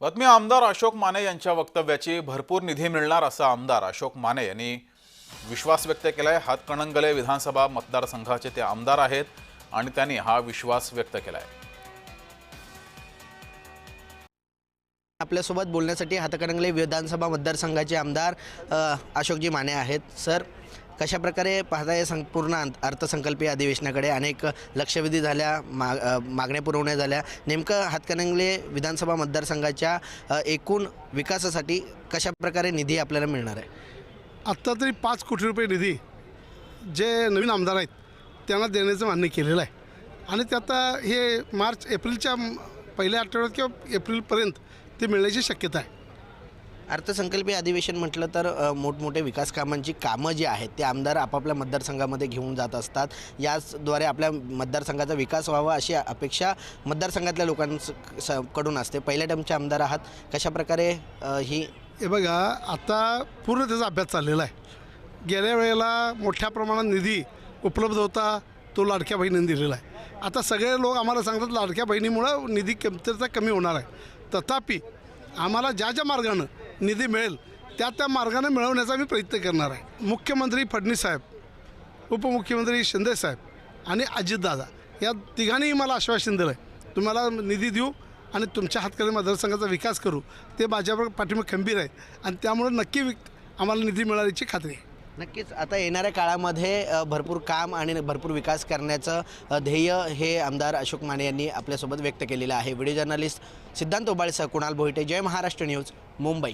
बातमी आमदार अशोक माने यांच्या वक्तव्याची भरपूर निधी मिळणार असं आमदार अशोक माने यांनी विश्वास व्यक्त केला आहे हातकणंगले विधानसभा मतदारसंघाचे ते आमदार आहेत आणि त्यांनी हा विश्वास व्यक्त केला आहे आपल्यासोबत बोलण्यासाठी हातकणंगले विधानसभा मतदारसंघाचे आमदार अशोकजी माने आहेत. सर कशा प्रकारे पाहताय संपूर्ण अर्थसंकल्पीय अधिवेशनाकडे? अनेक लक्षवेधी झाल्या मा मागण्या पुरवण्या झाल्या. नेमकं हातकणंगले विधानसभा मतदारसंघाच्या एकूण विकासासाठी कशा प्रकारे निधी आपल्याला मिळणार आहे? आत्ता तरी पाच कोटी रुपये निधी जे नवीन आमदार आहेत त्यांना देण्याचं मान्य केलेलं आहे. आणि ते आता हे मार्च एप्रिलच्या पहिल्या आठवड्यात किंवा एप्रिलपर्यंत ते मिळण्याची शक्यता आहे. अर्थसंकल्पीय अधिवेशन म्हटलं तर मोठमोठे विकास कामांची कामं जी आहेत ते आमदार आपापल्या मतदारसंघामध्ये घेऊन जात असतात. याचद्वारे आपल्या मतदारसंघाचा विकास व्हावा अशी अपेक्षा मतदारसंघातल्या लोकांकडून असते. पहिल्या टर्मचे आमदार आहात. कशा प्रकारे ही हे बघा आता पूर्ण त्याचा अभ्यास चाललेला आहे. गेल्या वेळेला मोठ्या प्रमाणात निधी उपलब्ध होता तो लाडक्या बहिणीने दिलेला आहे. आता सगळे लोक आम्हाला सांगतात लाडक्या बहिणीमुळं निधी कमतरता कमी होणार आहे. तथापि आम्हाला ज्या ज्या मार्गानं निधी मिळेल त्या त्या मार्गाने मिळवण्याचा मी प्रयत्न करणार आहे. मुख्यमंत्री फडणवीस साहेब उपमुख्यमंत्री शिंदे साहेब आणि अजितदादा या तिघांनीही मला आश्वासन दिलं आहे तुम्हाला निधी देऊ आणि तुमच्या हातकरी मतदारसंघाचा विकास करू. ते माझ्यावर पाठिंबा खंबीर आहे आणि त्यामुळे नक्की विक- आम्हाला निधी मिळाल्याची खात्री आहे. नक्कीच आता येणाऱ्या काळामध्ये भरपूर काम आणि भरपूर विकास करण्याचं ध्येय हे आमदार अशोक माने यांनी आपल्यासोबत व्यक्त केलेलं आहे. व्हिडिओ जर्नलिस्ट सिद्धांत ओबाळसह कुणाल भोईटे जय महाराष्ट्र न्यूज मुंबई.